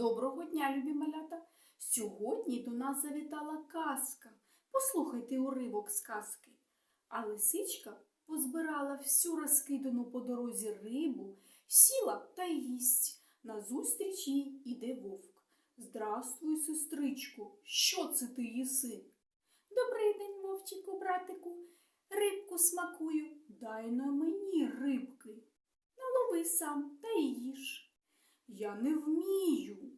Доброго дня, любі малята! Сьогодні до нас завітала казка. Послухайте уривок з казки. А лисичка позбирала всю розкидану по дорозі рибу, сіла та їсть. Назустріч їй іде вовк. Здравствуй, сестричку, що це ти їси? Добрий день, вовчику, братику. Рибку смакую. Дай на мені рибки. Налови сам та й їж. Я не вмію.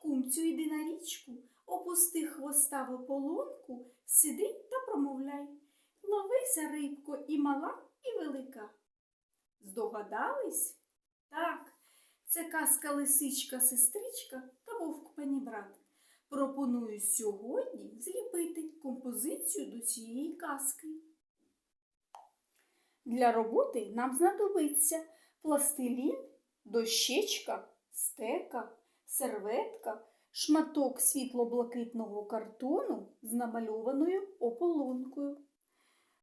Кумцю, йди на річку, опусти хвоста в ополонку, сиди та промовляй. Ловися, рибко, і мала, і велика. Здогадались? Так, це казка лисичка, сестричка та вовк панібрат. Пропоную сьогодні зліпити композицію до цієї казки. Для роботи нам знадобиться пластилін, дощечка, стека, серветка, шматок світло-блакитного картону з намальованою ополонкою.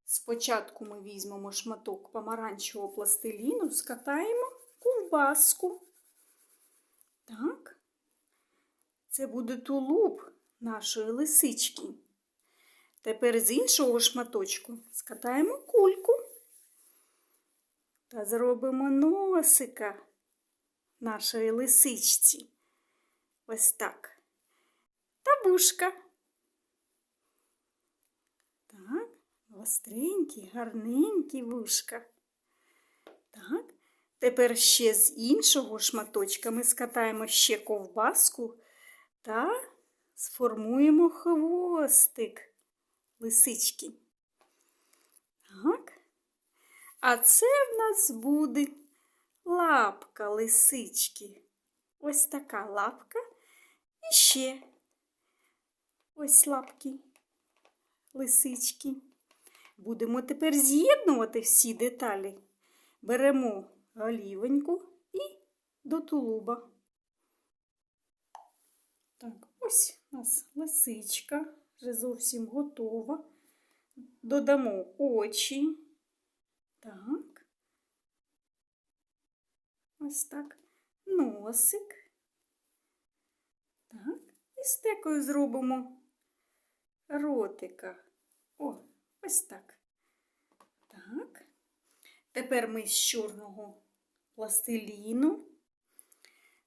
Спочатку ми візьмемо шматок помаранчевого пластиліну, скатаємо ковбаску. Так, це буде тулуб нашої лисички. Тепер з іншого шматочку скатаємо кульку та зробимо носика нашої лисичці. Ось так. Та вушка. Так, гостренькі, гарненькі вушка. Так. Тепер ще з іншого шматочка ми скатаємо ще ковбаску та сформуємо хвостик лисички. Так. А це в нас буде лапка лисички. Ось така лапка. Ще ось лапки лисички. Будемо тепер з'єднувати всі деталі. Беремо голівеньку і до тулуба. Так, ось у нас лисичка вже зовсім готова. Додамо очі. Так. Ось так. Носик. Так. І стекою зробимо ротика. О, ось так. Так. Тепер ми з чорного пластиліну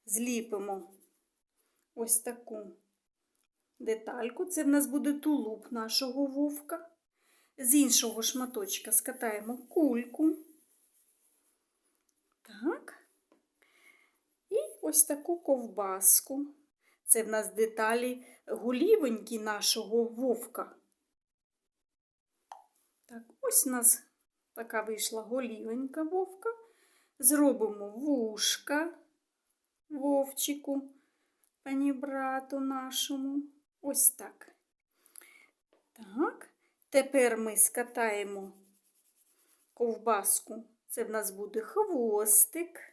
зліпимо ось таку детальку. Це в нас буде тулуб нашого вовка. З іншого шматочка скатаємо кульку. Так. І ось таку ковбаску. Це в нас деталі гулівоньки нашого вовка. Так, ось у нас така вийшла голівенька вовка. Зробимо вушка вовчику, пані брату нашому. Ось так. Так. Тепер ми скатаємо ковбаску. Це в нас буде хвостик.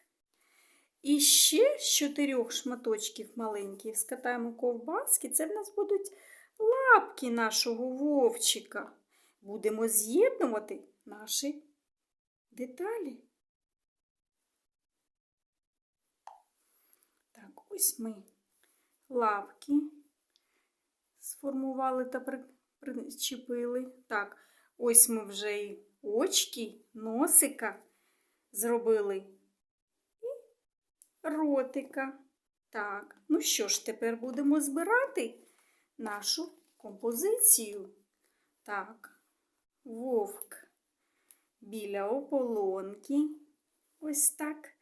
І ще з чотирьох шматочків маленьких скатаємо ковбаски. Це в нас будуть лапки нашого вовчика. Будемо з'єднувати наші деталі. Так, ось ми лапки сформували та причепили. Так, ось ми вже і очки, носика зробили ротика. Так, ну що ж, тепер будемо збирати нашу композицію. Так, вовк біля ополонки. Ось так.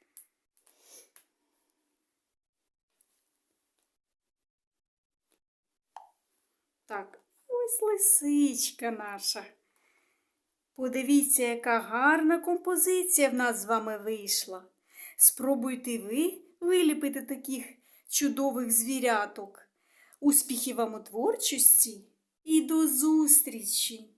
Так, ось лисичка наша. Подивіться, яка гарна композиція в нас з вами вийшла. Спробуйте ви виліпити таких чудових звіряток. Успіхів вам у творчості і до зустрічі!